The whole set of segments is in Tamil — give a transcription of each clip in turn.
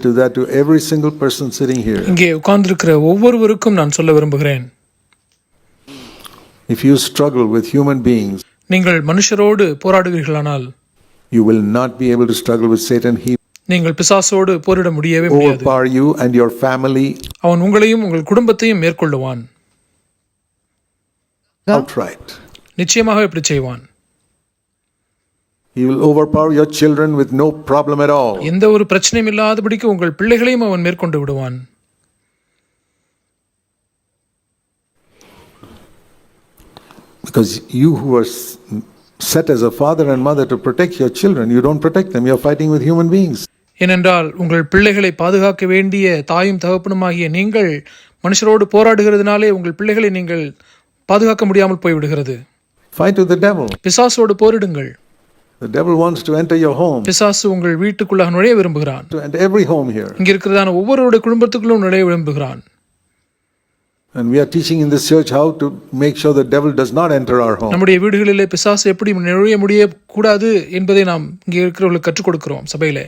விரும்புகிறேன் say to that to every single person sitting here. இங்கே உட்கார்ந்திருக்கிற ஒவ்வொருவருக்கும் நான் சொல்ல விரும்புகிறேன் If you struggle with human beings, நீங்கள் மனுஷரோடு போராடுவீர்களானால் you will not be able to struggle with Satan. He நீங்கள் பிசாசோடு போரிட முடியவே will முடியாது overpower you and your family அவன் உங்களையும் உங்கள் குடும்பத்தையும் மேற்கொள்ளுவான் outright. நிச்சயமாக இப்படி செய்வான் He will overpower your children with no problem at all. எந்த ஒரு பிரச்சனையும் இல்லாதபடிக்கு உங்கள் பிள்ளைகளையும் அவன் மேற்கொண்டு விடுவான் Because you who are set as a father and mother to protect your children, you don't protect them. You're fighting with human beings. ஏனென்றால் உங்கள் பிள்ளைகளை பாதுகாக்க வேண்டிய தாயும் தகப்பனுமாகிய நீங்கள் மனுஷரோடு போராடுகிறதுனாலே உங்கள் பிள்ளைகளை நீங்கள் பாதுகாக்க முடியாமல் போய்விடுகிறது Fight with the devil. பிசாசோடு போரிடுங்கள் The devil wants to enter your home, பிசாசு உங்கள் வீட்டுக்குள்ளாக நுழைய விரும்புகிறான் to enter every home here. இங்க இருக்கிறதான ஒவ்வொருவருடைய குடும்பத்துக்குள்ளும் நுழைய விரும்புகிறான் And we are teaching in this church how to make sure the devil does not enter our home. நம்முடைய வீடுகளிலே பிசாசு எப்படி நுழைய முடிய கூடாது என்பதை நாம் இங்கே இருக்கிறவர்களுக்கு கற்றுக் கொடுக்கிறோம் சபையிலே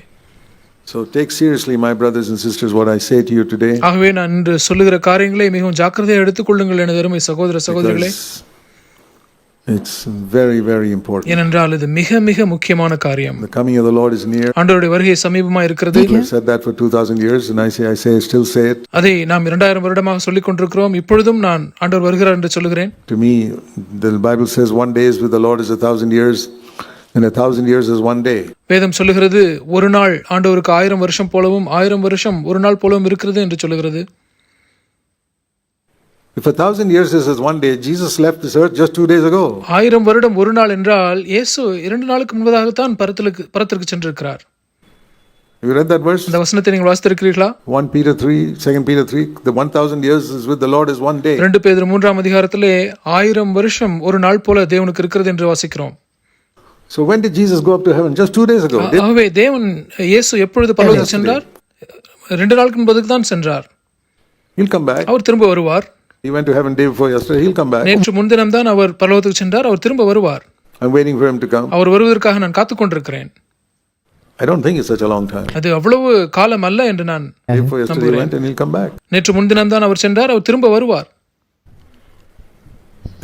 So take seriously, my brothers and sisters, what I say to you today. ஆகவே நான் இன்று சொல்லுகிற காரியங்களை மிகவும் ஜாக்கிரதையாக எடுத்துக்கொள்ளுங்கள் எனது அருமை சகோதர சகோதரிகளே Because it's very, very important. ஏனென்றால் இது மிக மிக முக்கியமான காரியம் The coming of the Lord is near. ஆண்டவருடைய வருகை சமீபமா இருக்கிறது I've said that for 2,000 years, and I say, I say, I still say it. அதை நாம் இரண்டாயிரம் வருடமாக சொல்லிக் கொண்டிருக்கிறோம் இப்பொழுதும் நான் ஆண்டவர் வருகிறார் என்று சொல்லுகிறேன் To me, the Bible says one day is with the Lord is a thousand years, and a thousand years is one day. வேதம் சொல்லுகிறது ஒரு நாள் ஆண்டவருக்கு ஆயிரம் வருஷம் போலவும் ஆயிரம் வருஷம் ஒரு நாள் போலவும் இருக்கிறது என்று சொல்லுகிறது If a thousand years is as one day, Jesus left this earth just two days ago. ஆயிரம் வருடம் ஒரு நாள் என்றால் இயேசு இரண்டு நாளுக்கு முன்பதாகத்தான் பரத்திற்கு பரத்திற்கு சென்றிருக்கிறார் Have you read that verse? இந்த வசனத்தை நீங்கள் வாசித்திருக்கிறீர்களா 1 Peter 3, 2 Peter 3, the 1,000 years is with the Lord is one day. ரெண்டு பேர் மூன்றாம் அதிகாரத்திலே ஆயிரம் வருஷம் ஒரு நாள் போல தேவனுக்கு இருக்கிறது என்று வாசிக்கிறோம் So when did Jesus go up to heaven? Just two days ago. Did- ஆகவே தேவன் இயேசு எப்பொழுது பரலோகத்துக்கு சென்றார் ரெண்டு நாளுக்கு முன்பதுக்கு தான் சென்றார் He'll come back. அவர் திரும்ப வருவார் He went to heaven day before yesterday. He'll come back. நேற்று முன்தினம் தான் அவர் பரலோகத்துக்கு சென்றார் அவர் திரும்ப வருவார் I'm waiting for him to come. அவர் வருவதற்காக நான் காத்துக் கொண்டிருக்கிறேன் I don't think it's such a long time. அது அவ்வளவு காலம் அல்ல என்று நான் Day before yesterday he went and he'll come back. நேற்று முன்தினம் தான் அவர் சென்றார் அவர் திரும்ப வருவார்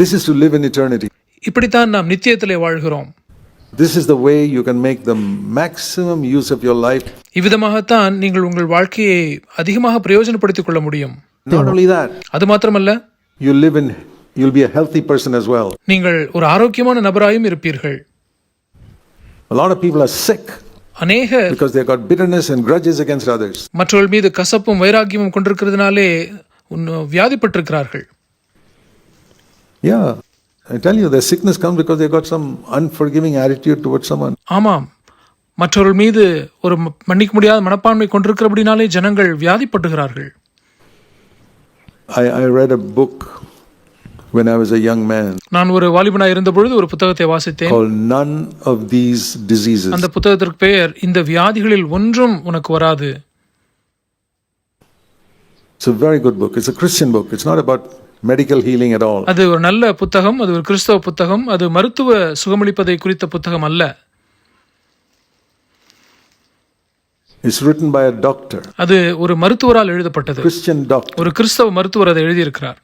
This is to live in eternity. இப்படித்தான் நாம் நித்தியத்திலே வாழ்கிறோம் This is the way you can make the maximum use of your life. இவ்விதமாகத்தான் நீங்கள் உங்கள் வாழ்க்கையை அதிகமாக பிரயோஜனப்படுத்திக் கொள்ள முடியும் Not only that, அது மாத்திரமல்ல you live in, you'll be a healthy person as well. நீங்கள் ஒரு ஆரோக்கியமான நபராயும் இருப்பீர்கள் A lot of people are sick அநேக because they've got bitterness and grudges against others. மற்றவர்கள் மீது கசப்பும் வைராக்கியமும் கொண்டிருக்கிறதுனாலே உன்னு- வியாதிப்பட்டிருக்கிறார்கள் Yeah, I tell you, their sickness comes because they've got some unforgiving attitude towards someone. ஆமாம் மற்றவர்கள் மீது ஒரு ம- மன்னிக்க முடியாத மனப்பான்மை கொண்டிருக்கிறபடினாலே ஜனங்கள் வியாதிப்பட்டுகிறார்கள் I, I read a book when I was a young man நான் ஒரு வாலிபனாய் இருந்த பொழுது ஒரு புத்தகத்தை வாசித்தேன் called None of These Diseases. அந்த புத்தகத்திற்கு பெயர் இந்த வியாதிகளில் ஒன்றும் உனக்கு வராது It's a very good book. It's a Christian book. It's not about medical healing at all. அது ஒரு நல்ல புத்தகம் அது ஒரு கிறிஸ்தவ புத்தகம் அது மருத்துவ சுகமளிப்பதை குறித்த புத்தகம் அல்ல It's written by a doctor, அது ஒரு மருத்துவரால் எழுதப்பட்டது Christian doctor, ஒரு கிறிஸ்தவ மருத்துவர் அதை எழுதியிருக்கிறார்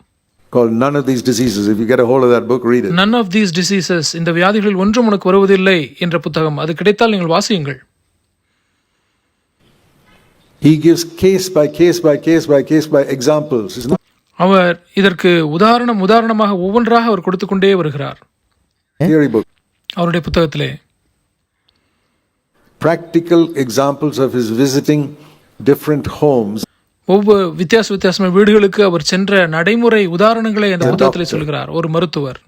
called None of These Diseases. If you get a hold of that book, read it. None of these diseases இந்த வியாதிகளில் ஒன்றும் உனக்கு வருவதில்லை என்ற புத்தகம் அது கிடைத்தால் நீங்கள் வாசியுங்கள் He gives case by case by case by case by examples. அவர் இதற்கு உதாரணம் உதாரணமாக ஒவ்வொன்றாக அவர் கொடுத்து கொண்டே வருகிறார். அவருடைய புத்தகத்திலே Practical examples of his visiting different homes. ஒவ்வொரு வித்தியாச வித்தியாசமான வீடுகளுக்கு அவர் சென்ற நடைமுறை உதாரணங்களை அந்த புத்தகத்திலே சொல்கிறார். ஒரு மருத்துவர்.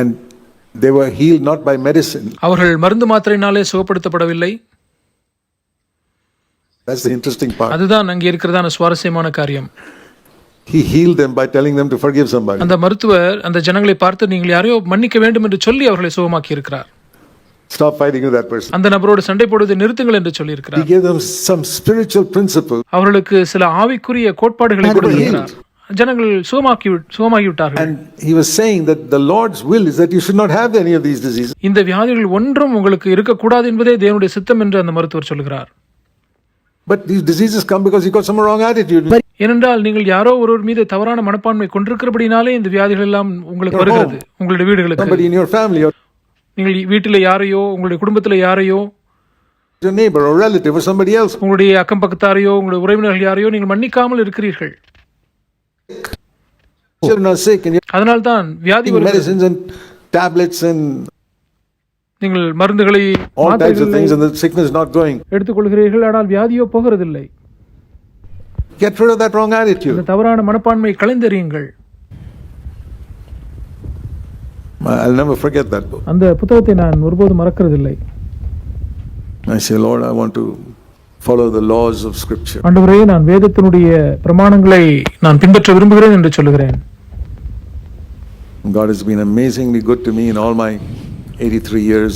And they were healed not by medicine. அவர்கள் மருந்து மாத்திரையினாலே சுகப்படுத்தப்படவில்லை. That's the interesting part. அதுதான் அங்கே இருக்கிறதான சுவாரஸ்யமான காரியம். He healed them by telling them to forgive somebody. அந்த மருத்துவர் அந்த ஜனங்களை பார்த்து நீங்கள் யாரையோ மன்னிக்க வேண்டும் என்று சொல்லி அவர்களை சுகமாக்கி இருக்கிறார் Stop fighting with that person. அந்த நபரோடு சண்டை போடுவதை நிறுத்துங்கள் என்று He சொல்லியிருக்கிறார் gave them some spiritual principle அவர்களுக்கு சில ஆவிக்குரிய கோட்பாடுகளை கொடுத்திருக்கிறார் ஜனங்கள் சுகமாக்கி விட்- சுகமாகி விட்டார்கள் and he was saying that the Lord's will is that you should not have any of these diseases. இந்த வியாதிகள் ஒன்றும் உங்களுக்கு இருக்கக்கூடாது என்பதே தேவனுடைய சித்தம் என்று அந்த மருத்துவர் சொல்கிறார் But these diseases come because you got some wrong attitude. ஏனென்றால் நீங்கள் யாரோ ஒருவர் மீது தவறான மனப்பான்மை கொண்டிருக்கிறபடினாலே இந்த வியாதிகள் எல்லாம் உங்களுக்கு வருகிறது உங்களுடைய வீடுகளுக்கு Somebody in your family or நீங்கள் வீட்டில் யாரையோ உங்களுடைய குடும்பத்தில் யாரையோ your neighbor or relative or somebody else. உங்களுடைய அக்கம் பக்கத்தாரையோ உங்களுடைய உறவினர்கள் யாரையோ நீங்கள் மன்னிக்காமல் இருக்கிறீர்கள் Children are sick and you're அதனால்தான் வியாதி taking வருகிறது medicines and tablets and நீங்கள் மருந்துகளை all types of மாத்திரைகளை things and the sickness is not going. எடுத்துக்கொள்கிறீர்கள் ஆனால் வியாதியோ போகிறதில்லை Get rid of that wrong இந்த. தவறான மனப்பான்மை களைந்தெறியுங்கள் I'll never forget that book. அந்த புத்தகத்தை நான் ஒருபோதும் மறக்கிறதில்லை I say, Lord, I want to follow the laws of Scripture. ஆண்டவரே நான் வேதத்தினுடைய பிரமாணங்களை நான் பின்பற்ற விரும்புகிறேன் என்று சொல்லுகிறேன் God has been amazingly good to me in all my 83 years.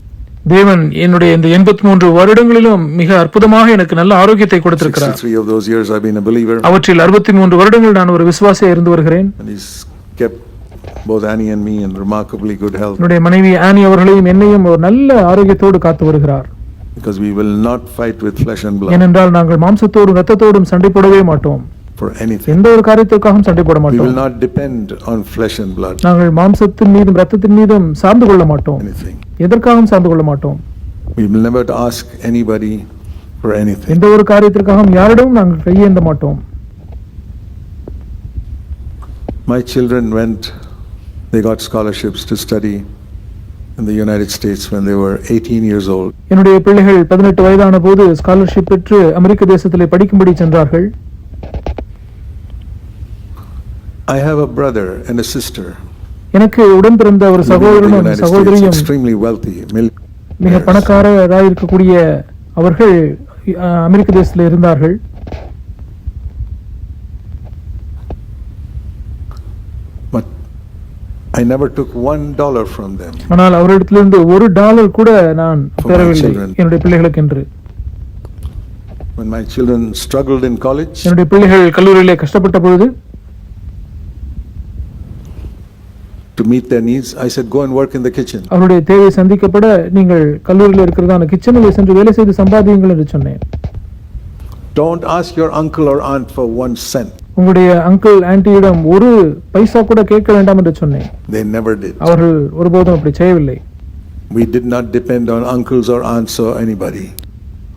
தேவன் என்னுடைய இந்த எண்பத்தி மூன்று வருடங்களிலும் மிக அற்புதமாக எனக்கு நல்ல ஆரோக்கியத்தை கொடுத்திருக்கிறார் 63 of those years I've been a believer. அவற்றில் அறுபத்தி மூன்று வருடங்கள் நான் ஒரு விசுவாசியா இருந்து வருகிறேன் And He's kept both Annie and me in remarkably good health. என்னுடைய மனைவி ஆனி அவர்களையும் என்னையும் ஒரு நல்ல ஆரோக்கியத்தோடு காத்து வருகிறார். Because we will not fight with flesh and blood. ஏனென்றால் நாங்கள் மாம்சத்தோடும் ரத்தத்தோடும் சண்டை போடவே மாட்டோம். For anything. எந்த ஒரு காரியத்திற்காகவும் சண்டை போட We will மாட்டோம். not depend on flesh and blood, நாங்கள் மாம்சத்தின் மீதும் ரத்தத்தின் மீதும் சார்ந்து கொள்ள மாட்டோம். Anything. எதற்காகவும் சார்ந்து கொள்ள மாட்டோம். We will never ask anybody for anything. எந்த ஒரு காரியத்திற்காகவும் யாரிடமும் நாங்கள் கையேந்த மாட்டோம். My children went, they got scholarships to study in the United States when they were 18 years old. என்னுடைய பிள்ளைகள் பதினெட்டு வயதான போது ஸ்காலர்ஷிப் பெற்று அமெரிக்க தேசத்திலே படிக்கும்படி சென்றார்கள் I have a brother and a sister எனக்கு உடன் பிறந்த ஒரு சகோதரனும் சகோதரியும் extremely wealthy. மிக பணக்காரராக இருக்கக்கூடிய அவர்கள் அமெரிக்க தேசத்தில் இருந்தார்கள் I never took one dollar from them. ஆனால் அவரிடத்திலிருந்து ஒரு டாலர் கூட நான் For my பெறவில்லை children. என்னுடைய பிள்ளைகளுக்கு என்று When my children struggled in college, என்னுடைய பிள்ளைகள் கல்லூரியிலே கஷ்டப்பட்ட பொழுது to meet their needs, I said, go and work in the kitchen. அவருடைய தேவை சந்திக்கப்பட நீங்கள் கல்லூரியில் இருக்கிறதான கிச்சனிலே சென்று வேலை செய்து சம்பாதியுங்கள் என்று சொன்னேன் Don't ask your uncle or aunt for one cent. உங்களுடைய அங்கிள் ஆன்டியிடம் ஒரு பைசா கூட கேட்க வேண்டாம் என்று சொன்னேன் They never did. அவர்கள் ஒருபோதும் அப்படி செய்யவில்லை We did not depend on uncles or aunts or anybody.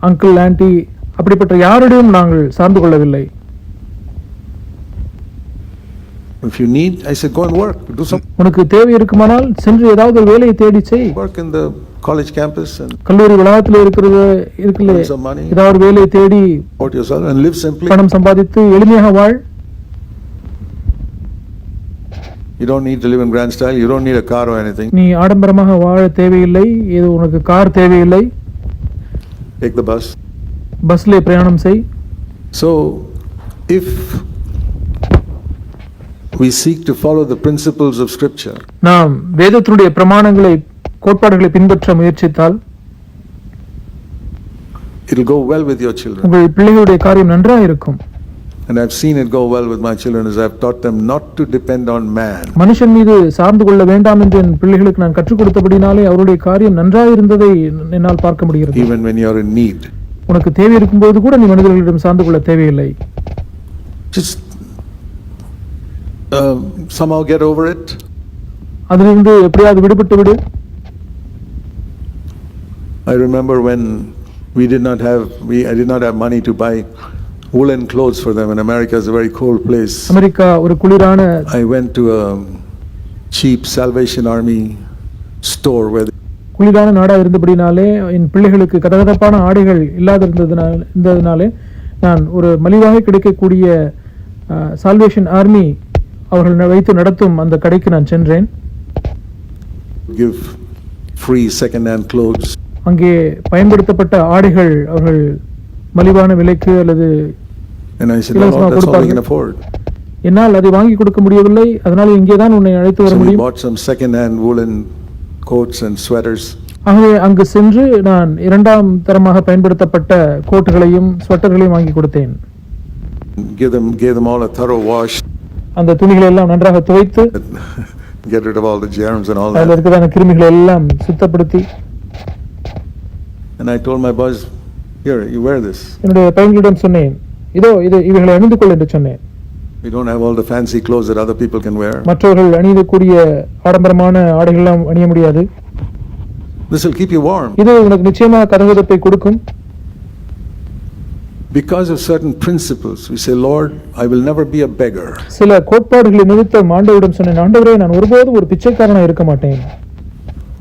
Uncle aunty அப்படிப்பட்ட யாரிடையும் நாங்கள் சார்ந்து கொள்ளவில்லை If you need, I said, go and work. Do some உனக்கு தேவை இருக்குமானால் சென்று ஏதாவது ஒரு வேலையை தேடி செய் work in the college campus and கல்லூரி வளாகத்தில் இருக்கிறது money, ஏதாவது ஒரு வேலையை தேடி and live simply. பணம் சம்பாதித்து எளிமையாக வாழ் You don't need to live in grand style. You don't need a car or anything. நீ ஆடம்பரமாக வாழ தேவையில்லை இது உனக்கு கார் தேவையில்லை Take the bus. பஸ்ல பிரயாணம் செய் So, if we seek to follow the principles of Scripture, நாம் வேதத்தினுடைய பிரமாணங்களை கோட்பாடுகளை பின்பற்ற முயற்சித்தால் it'll go well with your children. உங்கள் பிள்ளைகளுடைய காரியம் நன்றாக இருக்கும் And I've seen it go well with my children as I've taught them not to depend on man. மனுஷன் மீது சார்ந்து கொள்ள வேண்டாம் என்று என் பிள்ளைகளுக்கு நான் கற்றுக் கொடுத்தபடினாலே அவருடைய காரியம் நன்றாக இருந்ததை என்னால் பார்க்க முடிகிறது even when you're in need. உனக்கு தேவை இருக்கும்போது கூட நீ மனிதர்களிடம் சார்ந்து கொள்ள தேவையில்லை Just um, somehow get over it. அதிலிருந்து எப்படியாவது விடுபட்டு விடு I remember when we did not have we I did not have money to buy woolen clothes for them, and America is a very cold place. America ஒரு குளிரான I went to a cheap Salvation Army store where குளிரான நாடா இருந்தபடினாலே என் பிள்ளைகளுக்கு கதகதப்பான ஆடைகள் இல்லாதிருந்ததுனால இருந்ததுனாலே நான் ஒரு மலிவாக கிடைக்கக்கூடிய சால்வேஷன் ஆர்மி அவர்கள் வைத்து நடத்தும் அந்த கடைக்கு நான் சென்றேன் give free second-hand clothes. அங்கே பயன்படுத்தப்பட்ட ஆடைகள் அவர்கள் மலிவான விலைக்கு அல்லது. என்னால் அதை வாங்கி கொடுக்க முடியவில்லை அதனால் இங்கே தான் உன்னை அழைத்து வர முடியும் bought some second-hand woolen coats and sweaters. ஆகவே அங்கு சென்று நான் இரண்டாம் தரமாக பயன்படுத்தப்பட்ட கோட்டுகளையும் ஸ்வெட்டர்களையும் வாங்கி கொடுத்தேன் Give them, gave them all a thorough wash, அந்த துணிகளை எல்லாம் நன்றாக துவைத்து get rid of all the germs and all அதில் that. இருக்கிற அந்த கிருமிகளை எல்லாம் சுத்தப்படுத்தி And I told my boys, Here, you wear this. என்னுடைய பையன்களிடம் சொன்னேன் இதோ இது இவைகளை அணிந்து கொள் என்று சொன்னேன் We don't have all the fancy clothes that other people can wear. மற்றவர்கள் அணியக்கூடிய ஆடம்பரமான ஆடைகள்லாம் அணிய முடியாது This will keep you warm. இது உனக்கு நிச்சயமாக கதகதப்பை கொடுக்கும் Because of certain principles, we say, Lord, I will never be a beggar. சில கோட்பாடுகளை நிமித்தம் ஆண்டவரிடம் சொன்னேன் ஆண்டவரே நான் ஒருபோதும் ஒரு பிச்சைக்காரனா இருக்க மாட்டேன்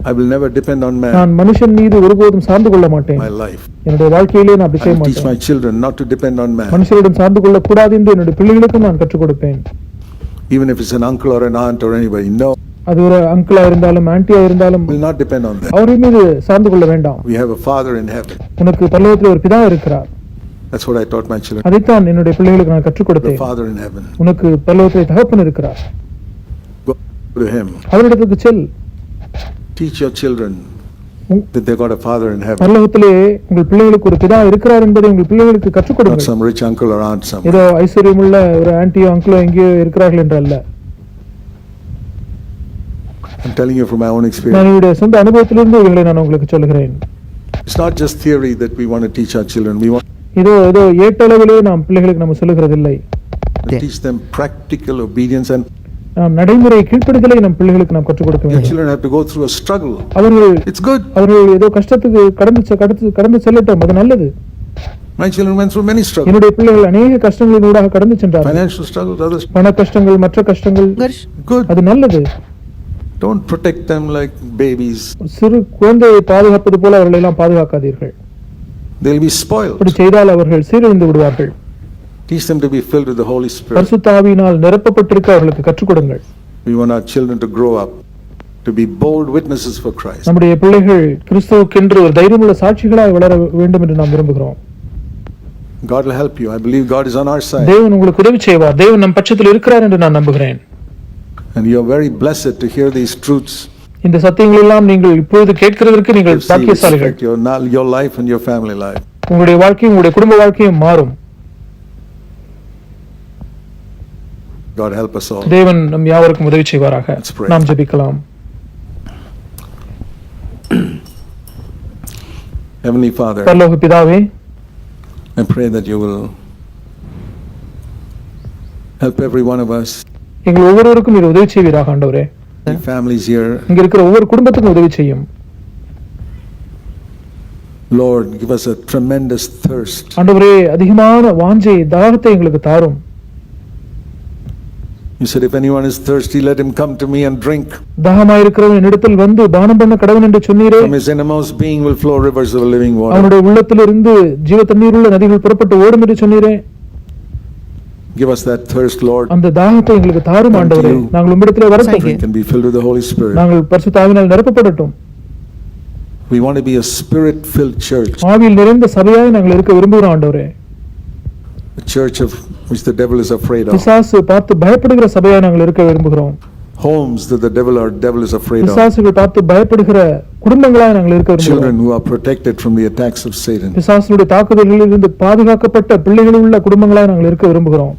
I will never depend on man நான் மனுஷன் மீது ஒருபோதும் சார்ந்து கொள்ள மாட்டேன் my life. என்னுடைய வாழ்க்கையிலே நான் அப்படி செய்ய மாட்டேன் children not to depend on man. மனுஷரிடம் சார்ந்து கொள்ளக்கூடாது என்று என்னுடைய பிள்ளைகளுக்கும் நான் கற்றுக் கொடுப்பேன் Even if it's an uncle or an aunt or anybody, no, அது ஒரு அங்கிளா இருந்தாலும் ஆன்ட்டியா இருந்தாலும் will not depend on them. அவர்கள் மீது சார்ந்து கொள்ள வேண்டாம் We have a father in heaven. உனக்கு பல்லவத்தில் ஒரு பிதா இருக்கிறார் That's what I taught my children. அதைத்தான் என்னுடைய பிள்ளைகளுக்கு நான் கற்றுக் The கொடுத்தேன் father in heaven. உனக்கு பல்லவத்திலே தகப்பன் இருக்கிறார் Go to him. அவரிடத்துக்கு sell Teach your children that they got a father in heaven. பல்லவத்திலே உங்கள் பிள்ளைகளுக்கு ஒரு பிதா இருக்கிறார் என்பதை உங்கள் பிள்ளைகளுக்கு கற்றுக் Not கொடுங்கள் some rich uncle or aunt somewhere. ஏதோ ஐஸ்வர்யமுள்ள ஒரு ஆன்ட்டியோ அங்கிளோ எங்கேயோ இருக்கிறார்கள் என்று அல்ல I'm telling you from my own நான் experience. என்னுடைய சொந்த அனுபவத்திலிருந்து இவைகளை நான் உங்களுக்கு சொல்கிறேன் It's not just theory that we want to teach our children. We want இதோ ஏதோ ஏட்டளவிலே நாம் பிள்ளைகளுக்கு நம்ம சொல்லுகிறதில்லை to teach them practical obedience and நடைமுறை கீழ்ப்படிதலை நம் பிள்ளைகளுக்கு நாம் கற்றுக் கொடுக்க வேண்டும் children have to go through a struggle. அவர்கள் It's good. அவர்கள் ஏதோ கஷ்டத்துக்கு கடந்து கடந்து கடந்து செல்லட்டும் அது நல்லது My children went through many struggles. என்னுடைய பிள்ளைகள் அநேக கஷ்டங்களின் ஊடாக கடந்து சென்றார்கள் Financial struggles, others. பண கஷ்டங்கள் மற்ற கஷ்டங்கள் Good. அது நல்லது Don't protect them like babies. சிறு குழந்தையை பாதுகாப்பது போல அவர்களை எல்லாம் பாதுகாக்காதீர்கள் They'll be spoiled. அப்படி செய்தால் அவர்கள் சீரழிந்து விடுவார்கள் Teach them to be filled with the Holy Spirit. பரிசுத்த ஆவியினால் நிரப்பப்பட்டிருக்க அவர்களுக்கு கற்றுக் கொடுங்கள் We want our children to grow up, to be bold witnesses for Christ. நம்முடைய பிள்ளைகள் கிறிஸ்துவுக்கென்று ஒரு தைரியமுள்ள சாட்சிகளாய் வளர வேண்டும் என்று நாம் விரும்புகிறோம் God will help you. I believe God is on our side. தேவன் உங்களுக்கு உதவி செய்வார் தேவன் நம் பட்சத்தில் இருக்கிறார் என்று நான் நம்புகிறேன் And you are very blessed to hear these truths. இந்த சத்தியங்கள் எல்லாம் நீங்கள் இப்பொழுது கேட்கிறதற்கு நீங்கள் You'll see பாக்கியசாலிகள் respect your, na- your life and your family life. உங்களுடைய வாழ்க்கையும் உங்களுடைய குடும்ப வாழ்க்கையும் மாறும் God help us all. தேவன் நம் யாவருக்கும் உதவி செய்வாராக. நாம் ஜெபிக்கலாம் Heavenly Father, பரலோக பிதாவே I pray that you will help every one of us, எங்கள் ஒவ்வொருவருக்கும் நீர் உதவி செய்வீராக ஆண்டவரே the families here. இங்க இருக்கிற ஒவ்வொரு குடும்பத்துக்கும் உதவி செய்யும் Lord, give us a tremendous thirst. ஆண்டவரே அதிகமான வாஞ்சை தாகத்தை எங்களுக்கு தாரும் You said, if anyone is thirsty, let him come to me and drink. தாகமாயிருக்கிறவன் என்னிடத்தில் வந்து பானம் பண்ண கடவன் என்று சொன்னீரே From his innermost being will flow rivers of living water. அவனுடைய உள்ளத்திலிருந்து ஜீவ தண்ணீருள்ள நதிகள் புறப்பட்டு ஓடும் என்று சொன்னீரே Give us that thirst, Lord. அந்த தாகத்தை எங்களுக்கு தாரும் Thank ஆண்டவரே you. நாங்கள் உம்மிடத்திலே வரட்டும் Drink and be filled with the Holy Spirit. நாங்கள் பரிசுத்தாவினால் நிரப்பப்படட்டும் We want to be a spirit-filled church, ஆவியில் நிறைந்த சபையாய் நாங்கள் இருக்க விரும்புகிறோம் ஆண்டவரே a Church of which the devil is afraid of, பிசாசு பார்த்து பயப்படுகிற சபையாய் நாங்கள் இருக்க விரும்புகிறோம் homes that the devil or devil is afraid of, பிசாசுகள் பார்த்து பயப்படுகிற குடும்பங்களாய் நாங்கள் இருக்க விரும்புகிறோம் children who are protected from the attacks of Satan. பிசாசுடைய தாக்குதல்களில் இருந்து பாதுகாக்கப்பட்ட பிள்ளைகள் உள்ள குடும்பங்களாய் நாங்கள் இருக்க விரும்புகிறோம்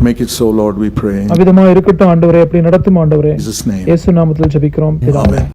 Make it so, Lord, we pray. அவ்விதமா இருக்கட்டும் ஆண்டவரே அப்படி நடத்தும் ஆண்டவரே Jesus' name. இயேசு நாமத்தில் ஜெபிக்கிறோம் Amen.